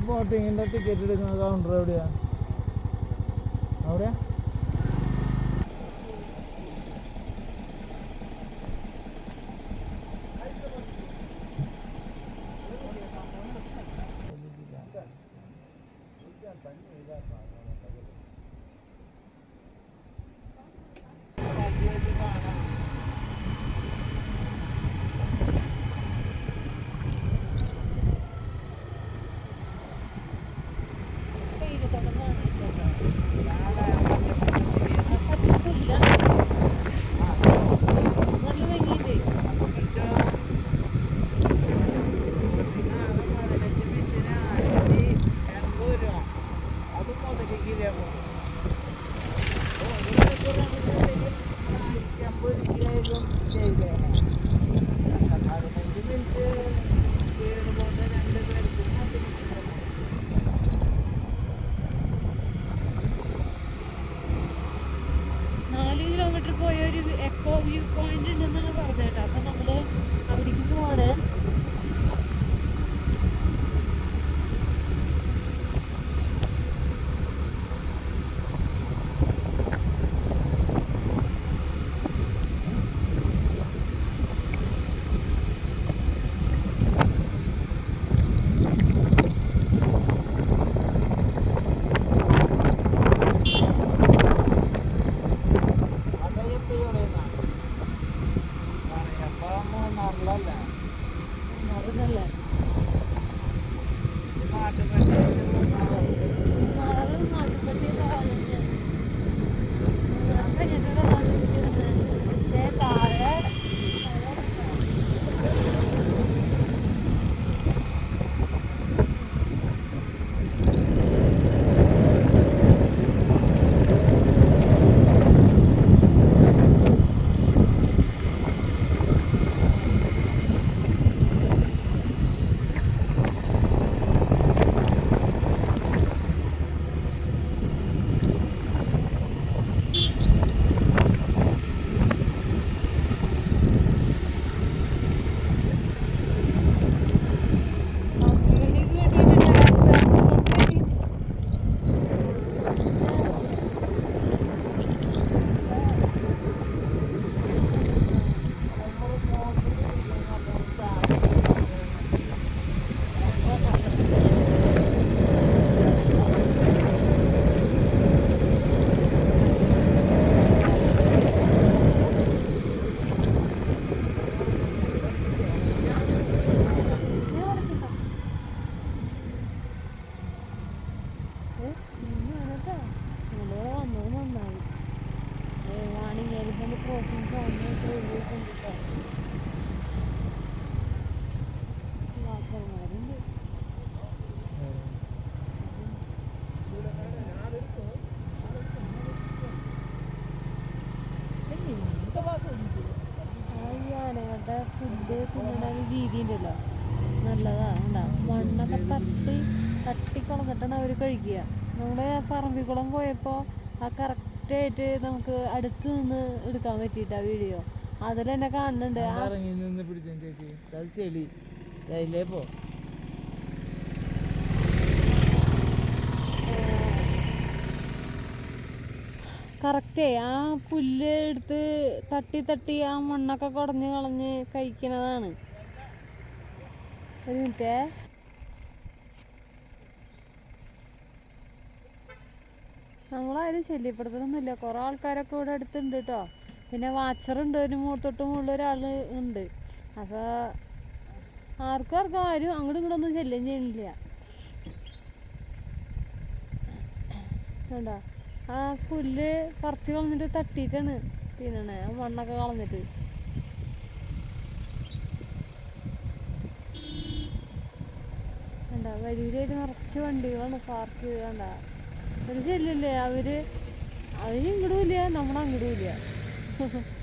ഈ ബോട്ടിങ്ങിന്റെ ടിക്കറ്റ് എടുക്കുന്ന കൗണ്ടർ എവിടെയാ? അവിടെയാ? നല്ല Thank you. ഫുഡ് തിന്നണ രീതി ഉണ്ടല്ലോ നല്ലതാ ഉണ്ടാ മണ്ണൊക്കെ തട്ടി തട്ടി കൊളന്നിട്ടാണ് അവർ കഴിക്കുക. നമ്മുടെ പറമ്പിക്കുളം പോയപ്പോൾ ആ കറക്റ്റായിട്ട് നമുക്ക് അടുത്ത് നിന്ന് എടുക്കാൻ പറ്റിയിട്ടാ വീഡിയോ. അതിൽ തന്നെ കാണുന്നുണ്ട് കറക്റ്റേ ആ പുല്ല് എടുത്ത് തട്ടി തട്ടി ആ മണ്ണൊക്കെ കുടഞ്ഞ് കളഞ്ഞ് കഴിക്കണതാണ്. ഒരു മിനിറ്റേ. നമ്മളാരും ശല്യപ്പെടുത്തണമൊന്നുമില്ല കുറേ ആൾക്കാരൊക്കെ ഇവിടെ അടുത്തുണ്ട് കേട്ടോ. പിന്നെ വാച്ചറുണ്ട് ഒരു മൂത്തൊട്ട് മുകളിൽ ഒരാൾ ഉണ്ട്. അപ്പോൾ ആർക്കും ആർക്കും ആരും അങ്ങോട്ടും ഇങ്ങോട്ടൊന്നും ശല്യം ചെയ്യുന്നില്ല. കണ്ടോ? ആ പുല്ല് പറിച്ച് കളഞ്ഞിട്ട് തട്ടിയിട്ടാണ് തിന്നണേ. ആ മണ്ണൊക്കെ കളഞ്ഞിട്ട്. എന്താ വരിയിലായിട്ട് നിറച്ച് വണ്ടികളാണ് പാർക്ക് ചെയ്ത് കണ്ട. ഒരു ശല്യല്ലേ അവർ അവർ ഇങ്ങോട്ടും ഇല്ല നമ്മളങ്ങോട്ടും ഇല്ല.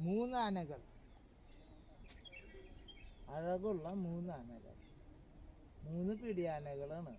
മൂന്ന് ആനകൾ അഴകുള്ള മൂന്ന് ആനകൾ മൂന്ന് പിടിയാനകളാണ്.